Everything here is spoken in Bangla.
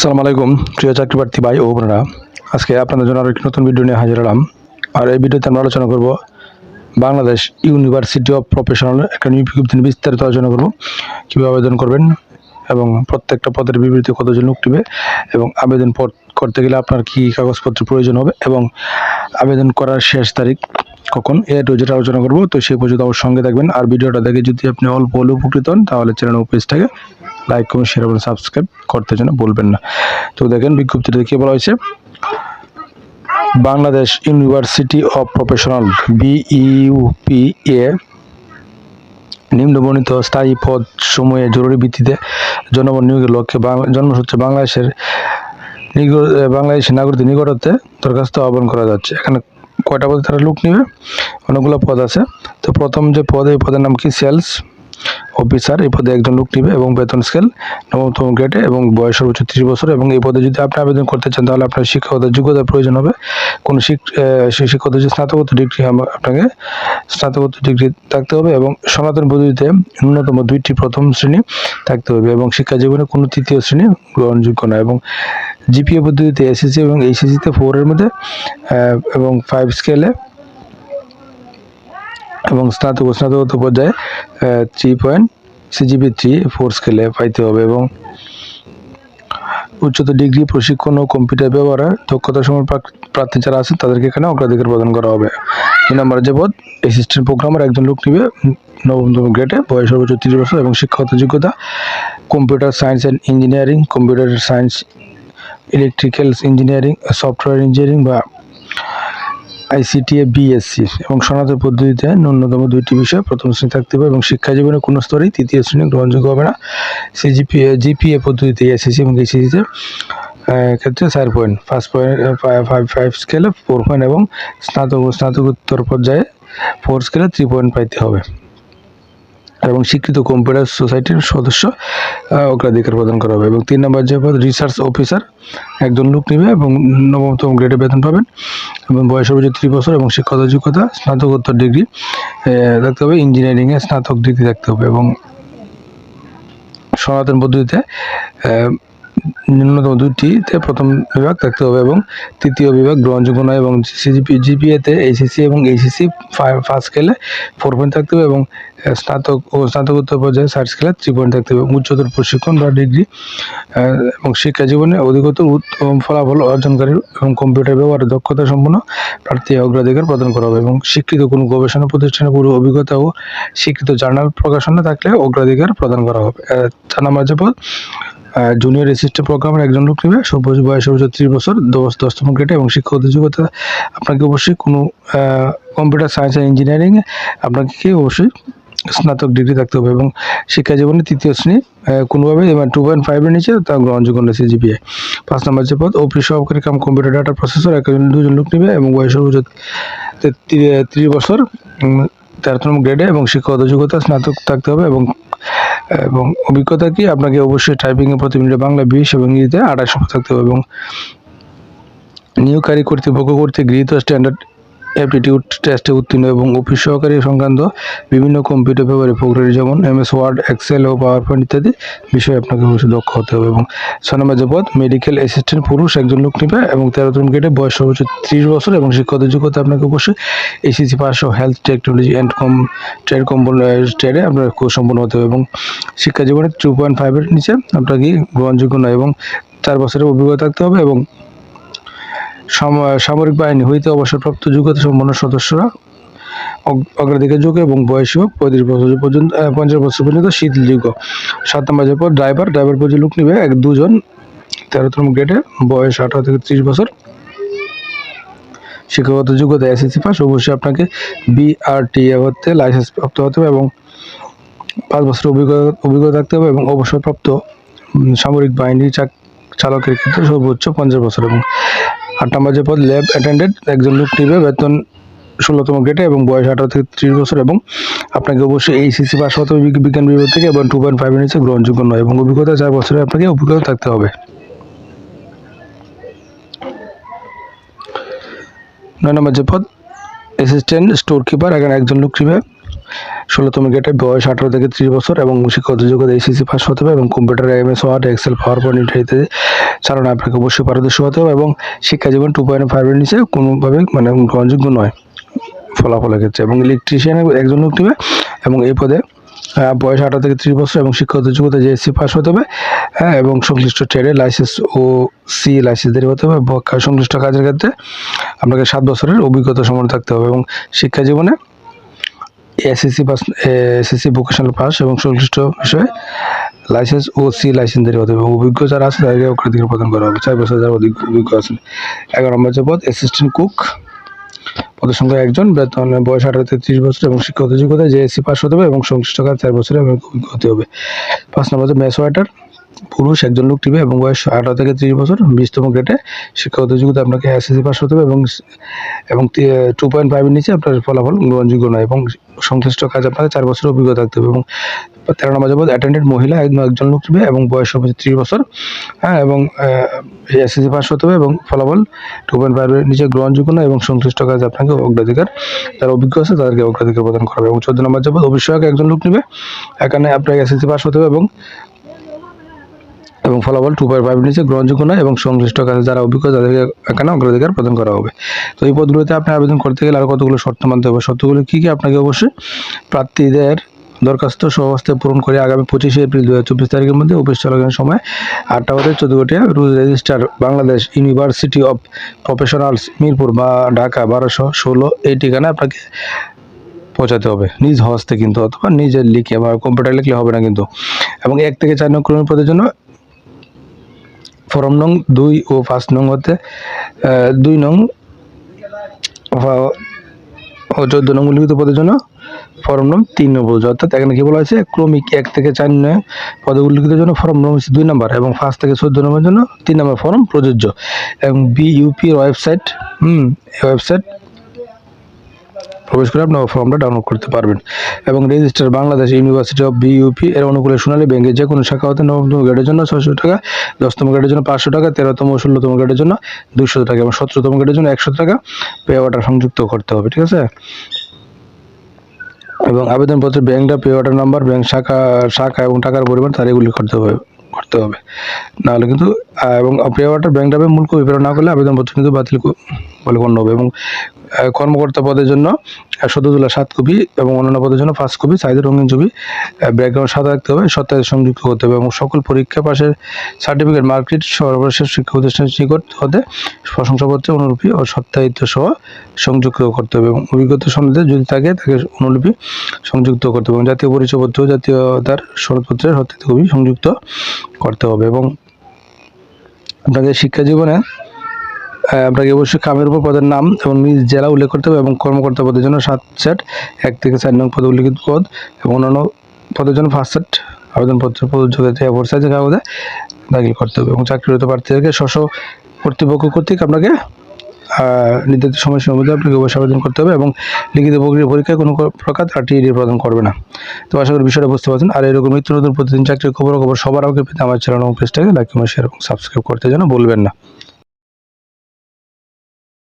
আসসালামু আলাইকুম, প্রিয় চাকরি প্রার্থী ভাই ও বোনেরা। আজকে আপনাদের জন্য আরও একটি নতুন ভিডিও নিয়ে হাজির হলাম। আর এই ভিডিওতে আমরা আলোচনা করব বাংলাদেশ ইউনিভার্সিটি অফ প্রফেশনাল একটা বিজ্ঞপ্তি নিয়ে বিস্তারিত আলোচনা করব। কীভাবে আবেদন করবেন এবং প্রত্যেকটা পদের বিবৃতি কতজন লোক এবং আবেদন করতে গেলে আপনার কী কাগজপত্র প্রয়োজন হবে এবং আবেদন করার শেষ তারিখ কখন? এ টু যেটা আলোচনা করব। তো সেই পর্যন্ত আমার সঙ্গে থাকবেন। আর ভিডিওটা দেখে যদি আপনি অল্প হলেও উপকৃত হন, তাহলে চ্যানেল পেজটাকে লাইক কমেন্ট শেয়ার এবং সাবস্ক্রাইব করতে যেন বলবেন না। তো দেখেন বিজ্ঞপ্তিটা কি বলা হয়েছে? Bangladesh university of professional BUPA নিম্নবর্ণিত স্থায়ী পদ সমূহে জরুরি ভিত্তিতে জনবল নিয়োগের লক্ষ্যে জন্মসূত্রে বাংলাদেশের বাংলাদেশের নাগরিকদের নিকটতে দরখাস্ত আহ্বান করা যাচ্ছে। এখানে কয়টা পদে তারা লোক নেবে? অনেকগুলো পদ আছে। তো প্রথম যে পদ, এই পদের নাম কি? সেলস অফিসার এই পদে একজন লোক নেবে এবং বেতন স্কেল নবমতম গ্রেডে এবং বয়স সর্বোচ্চ ত্রিশ বছর এবং এই পদে যদি আপনি আবেদন করতে চান তাহলে আপনার শিক্ষাগত যোগ্যতার প্রয়োজন হবে। কোনো শিক আহ, সেই শিক্ষাগত যে স্নাতকোত্তর ডিগ্রি আপনাকে স্নাতকোত্তর ডিগ্রি থাকতে হবে এবং সনাতন পদ্ধতিতে ন্যূনতম দুইটি প্রথম শ্রেণি থাকতে হবে এবং শিক্ষা জীবনে কোনো তৃতীয় শ্রেণি গ্রহণযোগ্য নয় এবং জিপিএ পদ্ধতিতে এসএসসি এবং এইচএসসিতে ফোরের মধ্যে এবং ফাইভ স্কেলে এবং স্নাতক স্নাতকোত্তর পর্যায়ে three point CGP three four স্কেলে পাইতে হবে এবং উচ্চতর ডিগ্রি প্রশিক্ষণ ও কম্পিউটার ব্যবহারে দক্ষতা সময় প্রার্থী যারা আছেন, তাদেরকে এখানে অগ্রাধিকার প্রদান করা হবে। দুই নম্বর যে পদ অ্যাসিস্ট্যান্ট প্রোগ্রামার একজন লোক নিবে নবমতম গ্রেডে বয়স সর্বোচ্চ তিরিশ বছর এবং শিক্ষাগত যোগ্যতা computer science and engineering computer science electrical engineering software engineering বা আইসিটিএ, বিএসসি এবং সনাতন পদ্ধতিতে ন্যূনতম দুইটি বিষয়। প্রথম শ্রেণি থাকতে হবে এবং শিক্ষা জীবনে কোনো স্তরেই তৃতীয় শ্রেণি গ্রহণযোগ্য হবে না। সিজিপিএ জিপিএ পদ্ধতিতে এসএসসি এবং এসএসসিতে ক্ষেত্রে চার point first point five five স্কেলে ফোর পয়েন্ট এবং স্নাতক স্নাতকোত্তর পর্যায়ে ফোর স্কেলে থ্রি পয়েন্ট পাইতে হবে। এবং স্বীকৃত কম্পিউটার সোসাইটির সদস্য অগ্রাধিকার প্রদান করা হবে। এবং তিন নম্বর যে রিসার্চ অফিসার একজন লোক নেবে এবং নবমতম গ্রেডে বেতন পাবেন। এবং বয়স সর্বোচ্চ ত্রিশ বছর এবং শিক্ষাগত যোগ্যতা, স্নাতকোত্তর ডিগ্রি থাকতে হবে। ইঞ্জিনিয়ারিংয়ে স্নাতক ডিগ্রি থাকতে হবে এবং সনাতন পদ্ধতিতে ন্যূনতম দুইটিতে প্রথম বিভাগ থাকতে হবে এবং তৃতীয় বিভাগ গ্রহণযোগ্য নয় এবং সিজিপি জিপিএতে এইচএসসি এবং এইচএসসি ফার্স্ট স্কেলে ফোর পয়েন্ট থাকতে হবে এবং স্নাতক ও স্নাতকোত্তর পর্যায়ে সার্চ স্কেলে থ্রি পয়েন্ট থাকতে হবে উচ্চতর প্রশিক্ষণ বা ডিগ্রি এবং শিক্ষা জীবনে অধিকতর উত্তম ফলাফল অর্জনকারী এবং কম্পিউটার ব্যবহারে দক্ষতা সম্পন্ন প্রার্থী অগ্রাধিকার প্রদান করা হবে এবং স্বীকৃত কোনো গবেষণা প্রতিষ্ঠানে পুরো অভিজ্ঞতা ও স্বীকৃত জার্নাল প্রকাশনা থাকলে অগ্রাধিকার প্রদান করা হবে। চার নম্বর যে পদ জুনিয়র অ্যাসিস্ট্যান্ট প্রোগ্রামের একজন লোক নেবে সর্বোচ্চ বয়স সর্বোচ্চ ত্রিশ বছর, দশ দশতম গ্রেডে এবং শিক্ষাগত যোগ্যতা, আপনাকে অবশ্যই কোনো কম্পিউটার সায়েন্স অ্যান্ড ইঞ্জিনিয়ারিং আপনাকে অবশ্যই স্নাতক ডিগ্রি থাকতে হবে এবং শিক্ষা জীবনে তৃতীয় শ্রেণি কোনোভাবে টু পয়েন্ট ফাইভের নিচে তা গ্রহণযোগ্য নয় সিজিপিএ পাঁচ নম্বর যে পদ, অফিস সহকারী কাম কম্পিউটার ডাটা প্রসেসর একজন দুজন লোক নেবে এবং বয়স সর্বোচ্চ ত্রিশ বছর তেরোতম গ্রেডে এবং শিক্ষাগত যোগ্যতা স্নাতক থাকতে হবে এবং এবং অভিজ্ঞতা কি? আপনাকে অবশ্যই টাইপিংয়ে প্রতি মিনিটে বাংলা, বিশ এবং ইংরেজিতে আঠাশ থাকতে হবে এবং নিয়োগকারী কর্তৃপক্ষ কর্তৃক গৃহীত স্ট্যান্ডার্ড অ্যাপটিটিউড টেস্টে উত্তীর্ণ এবং অফিস সহকারী সংক্রান্ত বিভিন্ন কম্পিউটার ব্যবহারে প্রক্রিয়া যেমন এম এস ওয়ার্ড এক্সেল ও পাওয়ার পয়েন্ট ইত্যাদি বিষয়ে আপনাকে অবশ্যই দক্ষ হতে হবে এবং ছয় পদ মেডিকেল অ্যাসিস্ট্যান্ট পুরুষ, একজন লোক নেবে এবং তেরোতম গ্রেডে বয়স সর্বোচ্চ ত্রিশ বছর এবং শিক্ষাগত যোগ্যতা আপনাকে অবশ্যই এসিসি পাস ও হেলথ টেকনোলজি অ্যান্ড কম ট্রেড কম্পোন ট্রেডে আপনার কোর্স সম্পন্ন হতে হবে এবং শিক্ষা জীবনে টু পয়েন্ট ফাইভের নিচে আপনাকে গ্রহণযোগ্য নয় এবং চার বছরের অভিজ্ঞতা থাকতে হবে এবং সামরিক বাহিনী হইতে অবসরপ্রাপ্ত যোগ্যতা সম্পন্ন সদস্যরা অগ- অগ্রাধিকার যোগ্য এবং বয়স হোক পঁয়ত্রিশ বছর পর্যন্ত পঞ্চাশ বছর পর্যন্ত শীতলযোগ্য সাত নম্বর পর ড্রাইভার ড্রাইভার পর্যন্ত লোক নেবে এক দুজন তেরোতম গ্রেডে বয়স আঠারো থেকে ত্রিশ বছর। শিক্ষাগত যোগ্যতা এসএসসি পাস, অবশ্যই আপনাকে বিআরটিএ হতে লাইসেন্স প্রাপ্ত হতে হবে এবং পাঁচ বছর অভিজ্ঞতা অভিজ্ঞতা থাকতে হবে এবং অবসরপ্রাপ্ত সামরিক বাহিনী চালকের ক্ষেত্রে সর্বোচ্চ পঞ্চাশ বছর এবং আট নম্বর যে পদ ল্যাব অ্যাটেন্ডেন্ট একজন লোক নিবে বেতন ষোলোতম গ্রেডে এবং বয়স আঠারো থেকে ত্রিশ বছর এবং আপনাকে অবশ্যই এইচএসসি পাস হতে হবে বিজ্ঞান বিভাগ থেকে এবং টু পয়েন্ট ফাইভের নিচে গ্রহণযোগ্য নয় এবং অভিজ্ঞতা চার বছরে আপনাকে অভিজ্ঞতা থাকতে হবে। নয় নম্বর যে পদ অ্যাসিস্ট্যান্ট স্টোর কিপার এখানে একজন লোক নিবে ষোলোতম গেটে বয়স আঠারো থেকে ত্রিশ বছর এবং শিক্ষাগত যোগ্যতা এসএসসি পাস হতে হবে এবং computer MS word Excel PowerPoint ইত্যাদিতে চালানো আপনাকে অবশ্যই পারদর্শী হতে হবে এবং শিক্ষা জীবন টু পয়েন্ট ফাইভের নিচে কোনোভাবে মানে গ্রহণযোগ্য নয় ফলাফলের ক্ষেত্রে এবং ইলেকট্রিশিয়ান একজন লোক নেবে এবং এই পদে বয়স আঠারো থেকে ত্রিশ বছর এবং শিক্ষাগত যোগ্যতা জেএসসি পাস হতে হবে হ্যাঁ এবং সংশ্লিষ্ট ট্রেডে লাইসেন্স ও সি লাইসেন্স লাইসেন্সধারী হতে হবে সংশ্লিষ্ট কাজের ক্ষেত্রে আপনাকে সাত বছরের অভিজ্ঞতা সমান থাকতে হবে এবং শিক্ষা জীবনে SSC pass SSC vocational pass এবং সংশ্লিষ্ট বিষয়ে লাইসেন্স ও সি লাইসেন্সধারী হতে হবে। অভিজ্ঞ যারা আছে, তাদেরকে অগ্রাধিকার প্রদান করা হবে। চার বছর যারা অধিক অভিজ্ঞ আছেন। এগারো নম্বর যে পদ অ্যাসিস্ট্যান্ট কুক পদের সংখ্যা একজন, বেতন, বয়স আঠারো থেকে ত্রিশ বছর এবং শিক্ষাগত যোগ্যতা জেএসসি পাস হতে হবে এবং সংশ্লিষ্ট কাজ চার বছরে এবং অভিজ্ঞ হতে হবে। পাঁচ নম্বর যে মেস ওয়াটার পুরুষ, একজন লোক টিবে এবং বয়স আঠারো থেকে ত্রিশ বছর বিশতম গ্রেডে শিক্ষাগত যোগ্যতা আপনাকে এসএসসি পাস হতে হবে এবং এবং টু পয়েন্ট ফাইভের নিচে আপনার ফলাফল গ্রহণযোগ্য নয় এবং সংশ্লিষ্ট কাজ আপনাকে চার বছর অভিজ্ঞতা থাকতে হবে এবং তেরো নম্বর যাবত অ্যাটেন্ডেড মহিলা একজন লোক টিবে এবং বয়স সর্বোচ্চ ত্রিশ বছর হ্যাঁ এবং এসএসসি পাস হতে হবে এবং ফলাফল টু পয়েন্ট ফাইভের নিচে গ্রহণযোগ্য নয় এবং সংশ্লিষ্ট কাজ আপনাকে অগ্রাধিকার, যারা অভিজ্ঞ আছে তাদেরকে অগ্রাধিকার প্রদান করা হবে এবং চোদ্দ নম্বর যাবত অভিষেক, একজন লোক নেবে এখানে আপনাকে এসএসসি পাস হতে হবে এবং এবং ফলাফল টু পয়েন্ট ফাইভ নিচে গ্রহণযোগ্য নয় এবং সংশ্লিষ্ট কাজে যারা অভিজ্ঞ তাদেরকে এখানে অগ্রাধিকার প্রদান করা হবে। তো এই পদগুলোতে আপনি আবেদন করতে গেলে আর কতগুলো শর্ত মানতে হবে? শর্তগুলো কী কী? আপনাকে অবশ্যই প্রার্থীদের দরখাস্ত সহস্তে পূরণ করে আগামী পঁচিশে এপ্রিল দু হাজার চব্বিশ তারিখের মধ্যে অফিস চলাকালীন সময় আটটা হতে চোদ্দটিয়া rule register Bangladesh university of professionals Mirpur বা ঢাকা বারোশো ষোলো এই ঠিকানায় আপনাকে পৌঁছাতে হবে। নিজ হস্তে কিন্তু, অথবা নিজের লিখে বা কম্পিউটার লিখলে হবে না কিন্তু। এবং এক থেকে চার নং পদের জন্য ফরম নং দুই ও পাঁচ নং হতে দুই নং ও- চোদ্দ নং উল্লিখিত পদের জন্য ফরম নং তিন নম্বর অর্থাৎ এখানে কি বলা হয়েছে? ক্রমিক এক থেকে চার নয় পদে উল্লিখিত জন্য ফর্ম নং হচ্ছে দুই নম্বর এবং পাঁচ থেকে চোদ্দ নম্বরের জন্য তিন নম্বর ফর্ম প্রযোজ্য। এবং বিইউপির ওয়েবসাইট হুম ওয়েবসাইট প্রবেশ করে আপনার ফর্মটা ডাউনলোড করতে পারবেন। এবং register Bangladesh university of BUP এর অনুকূলে সোনালী ব্যাংকের যে কোনো শাখা হতে নবমতম গ্রেডের জন্য ছয়শো টাকা, দশতম গ্রেডের জন্য পাঁচশো টাকা, তেরোতম ও ষোলোতম গ্রেডের জন্য দুশো টাকা এবং সতেরোতম গ্রেডের জন্য একশো টাকা পে অর্ডার সংযুক্ত করতে হবে, ঠিক আছে? এবং আবেদনপত্রে ব্যাংকটা পে অর্ডার নাম্বার ব্যাংক শাখা শাখা এবং টাকার পরিমাণ, তার এগুলি করতে হবে করতে হবে। নাহলে কিন্তু এবং পে অর্ডার ব্যাংক ডাবে মূল কপি না করলে আবেদনপত্র কিন্তু বাতিল বলে গণ্য হবে এবং কর্মকর্তা পদের জন্য সদুদুল্লাহ সাত কপি এবং অন্যান্য পদের জন্য পাঁচ কপি সাইজের রঙিন ছবি ব্যাকগ্রাউন্ড সাদা রাখতে হবে সত্যায় সংযুক্ত করতে হবে এবং সকল পরীক্ষা পাশের সার্টিফিকেট মার্কশিট সর্বশেষ শিক্ষা প্রতিষ্ঠানের নিকট হতে প্রশংসাপত্র, অনুলিপি ও সত্যায়িত সহ সংযুক্ত করতে হবে এবং অভিজ্ঞতা সনদে যদি থাকে তাকে অনুলিপি সংযুক্ত করতে হবে এবং জাতীয় পরিচয়পত্র, জাতীয়তার সনদপত্রের সত্যায়িত কপি সংযুক্ত করতে হবে এবং আপনাদের শিক্ষা জীবনে আপনাকে অবশ্যই কামের উপর পদের নাম এবং নিজ জেলা উল্লেখ করতে হবে এবং কর্মকর্তা পদের জন্য সাত সেট এক থেকে চার নং পদে উল্লিখিত পদ এবং অন্যান্য পদের জন্য ফার্স্ট সেট আবেদনপত্র প্রযোজ্য ফোর কাগজে দাখিল করতে হবে এবং চাকরিরত প্রার্থীদেরকে স্ব কর্তৃপক্ষ কর্তৃক আপনাকে নির্ধারিত সময়সীমার মধ্যে আপনাকে অবশ্যই আবেদন করতে হবে এবং লিখিত প্রক্রিয়া পরীক্ষায় কোনো প্রকার আরটিডি প্রদান করবে না। তো আশা করি বিষয়টা বুঝতে পারছেন। আর এরকম নিত্য নতুন প্রতিদিন চাকরির খবর খবর সবার আগে পেতে আমার চ্যানেল এবং পেজটাকে লাইক কমেন্ট শেয়ার এবং সাবস্ক্রাইব করতে যেন বলবেন না।